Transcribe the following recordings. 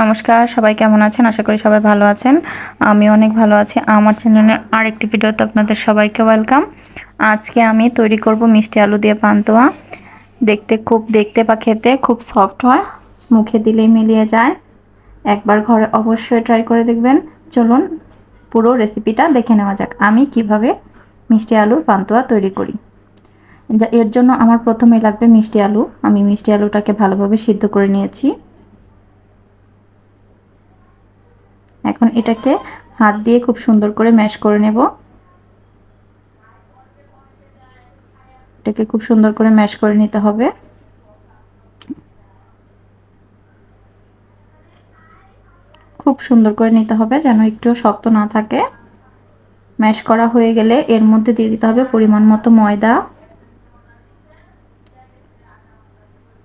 নমস্কার, সবাই কেমন আছেন? আশা করি সবাই ভালো আছেন। আমি অনেক ভালো আছি। আমার চ্যানেলের আরেকটি ভিডিওতে আপনাদের সবাইকে ওয়েলকাম। আজকে আমি তৈরি করব মিষ্টি আলু দিয়ে পান্তুয়া। দেখতে খুব, দেখতে বা খেতে খুব সফট হয়। মুখে দিলেই মিলিয়ে যায়। একবার ঘরে অবশ্যই ট্রাই করে দেখবেন। চলুন, পুরো রেসিপিটা দেখে নেওয়া যাক। আমি কীভাবে মিষ্টি আলুর পান্তুয়া তৈরি করি। যা, এর জন্য আমার প্রথমে লাগবে মিষ্টি আলু। আমি মিষ্টি আলুটাকে ভালোভাবে সিদ্ধ করে নিয়েছি। এখন এটাকে হাত দিয়ে খুব সুন্দর করে ম্যাশ করে নেব। এটাকে খুব সুন্দর করে ম্যাশ করে নিতে হবে। খুব সুন্দর করে নিতে হবে যেন একটু শক্ত না থাকে। ম্যাশ করা হয়ে গেলে এর মধ্যে দিয়ে দিতে হবে পরিমাণ মতো ময়দা।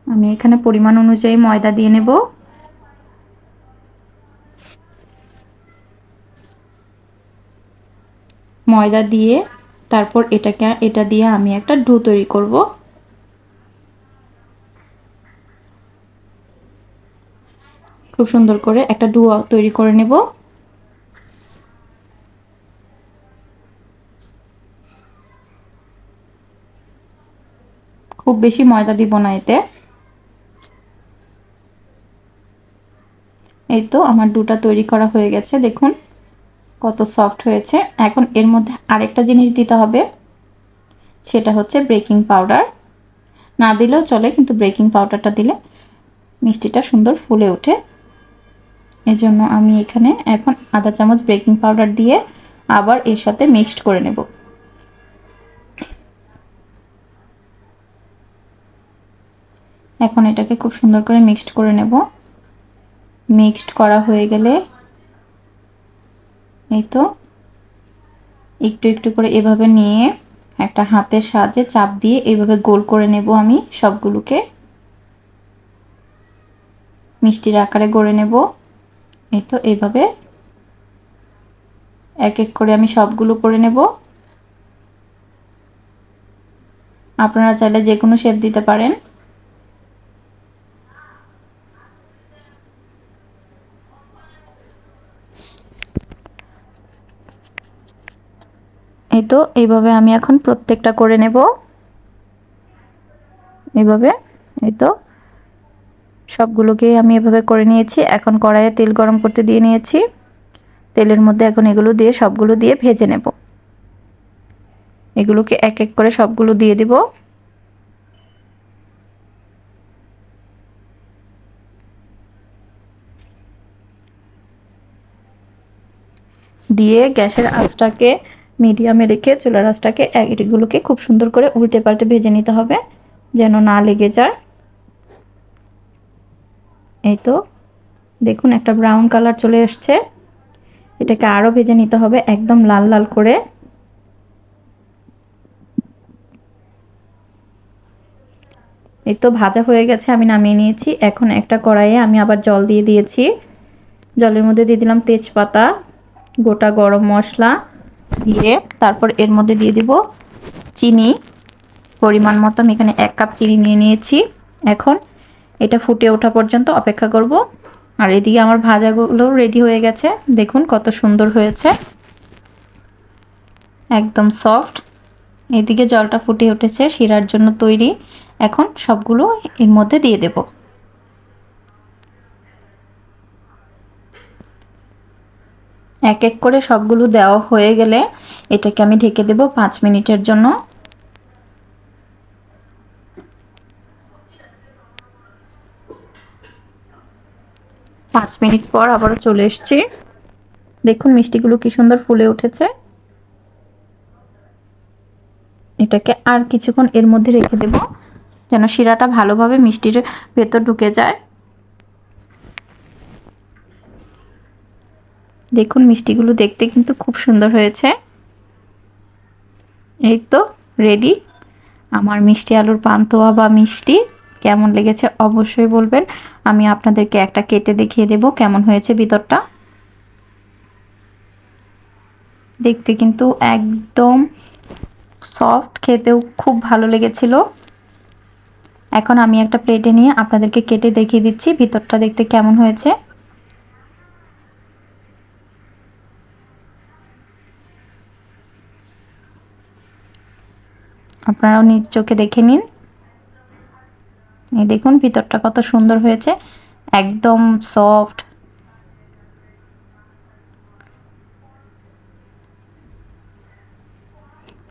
আমি এখানে পরিমাণ অনুযায়ী ময়দা দিয়ে নেব। ময়দা দিয়ে তারপর এটাকে, এটা দিয়ে আমি একটা ডো তৈরি করব। খুব সুন্দর করে একটা ডো তৈরি করে নেব। খুব বেশি ময়দা দিব না এতে। এই তো আমার ডুটা তৈরি করা হয়ে গেছে, দেখুন। কত সফট হয়েছে। এখন এর মধ্যে আরেকটা জিনিস দিতে হবে। সেটা হচ্ছে ব্রেকিং পাউডার না দিলেও চলে, কিন্তু ব্রেকিং পাউডারটা দিলে মিষ্টিটা সুন্দর ফুলে ওঠে। এজন্য আমি এখানে এখন আধা চামচ বেকিং পাউডার দিয়ে আবার এর সাথে মিক্সড করে নেব। এখন এটাকে খুব সুন্দর করে মিক্সড করে নেব। মিক্সড করা হয়ে গেলে এই তো। একটু একটু করে এভাবে নিয়ে একটা হাতের সাহায্যে চাপ দিয়ে এইভাবে গোল করে নেব আমি সবগুলোকে। মিষ্টির আকারে গড়ে নেব। এই তো এইভাবে এক এক করে আমি সবগুলো করে নেব। আপনারা চাইলে যে কোনো শেপ দিতে পারেন। এই তো এইভাবে আমি এখন প্রত্যেকটা করে নেব। এইভাবে এই তো সবগুলোকে আমি এভাবে করে নিয়েছি। এখন কড়াইয়ে তেল গরম করতে দিয়ে নিয়েছি। তেলের মধ্যে এখন এগুলো দিয়ে সবগুলো দিয়ে ভেজে নেব। এগুলোকে এক এক করে সবগুলো দিয়ে দিব। দিয়ে গ্যাসের আঁচটাকে মিডিয়ামে রেখে চুলার আঁচটাকে এগুলোকে খুব সুন্দর করে উল্টে পাল্টে ভেজে নিতে হবে, যেন না লেগে যায়। এই তো, দেখুন একটা ব্রাউন কালার চলে এসছে। এটাকে আরও ভেজে নিতে হবে একদম লাল লাল করে। এই তো ভাজা হয়ে গেছে, আমি নামিয়ে নিয়েছি। এখন একটা কড়াইয়ে আমি আবার জল দিয়ে দিয়েছি। জলের মধ্যে দিয়ে দিলাম তেজপাতা, গোটা গরম মশলা। দিয়ে তারপর এর মধ্যে দিয়ে দিব চিনি। পরিমাণ মতো আমি এখানে এক কাপ চিনি নিয়ে নিয়েছি। এখন এটা ফুটে ওঠা পর্যন্ত অপেক্ষা করব। আর এদিকে আমার ভাজাগুলো রেডি হয়ে গেছে। দেখুন কত সুন্দর হয়েছে। একদম সফট এদিকে জলটা ফুটে উঠেছে, শিরার জন্য তৈরি। এখন সবগুলো এর মধ্যে দিয়ে দেবো। এক এক করে সবগুলো দেওয়া হয়ে গেলে এটাকে আমি ঢেকে দেব পাঁচ মিনিটের জন্য। পাঁচ মিনিট পর আবারও চলে এসছি। দেখুন মিষ্টিগুলো কি সুন্দর ফুলে উঠেছে। এটাকে আর কিছুক্ষণ এর মধ্যে রেখে দেব, যেন শিরাটা ভালোভাবে মিষ্টির ভেতর ঢুকে যায়। দেখুন, মিষ্টিগুলো দেখতে কিন্তু খুব সুন্দর হয়েছে। এই তো রেডি আমার মিষ্টি আলুর পান্তোয়া বা মিষ্টি, কেমন লেগেছে অবশ্যই বলবেন। আমি আপনাদেরকে একটা কেটে দেখিয়ে দেব কেমন হয়েছে ভিতরটা। দেখতে কিন্তু একদম সফট খেতেও খুব ভালো লেগেছিল। এখন আমি একটা প্লেটে নিয়ে আপনাদেরকে কেটে দেখিয়ে দিচ্ছি, ভিতরটা দেখতে কেমন হয়েছে। আপনারাও নিজ চোখে দেখে নিন। এই দেখুন, ভিতরটা কত সুন্দর হয়েছে। একদম সফট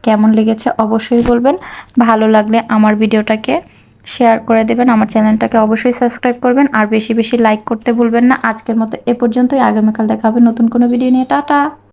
কেমন লেগেছে অবশ্যই বলবেন। ভালো লাগলে আমার ভিডিওটাকে শেয়ার করে দেবেন। আমার চ্যানেলটাকে অবশ্যই সাবস্ক্রাইব করবেন। আর বেশি বেশি লাইক করতে ভুলবেন না। আজকের মতো এ পর্যন্তই। আগামীকাল দেখা হবে নতুন কোনো ভিডিও নিয়ে। টাটা!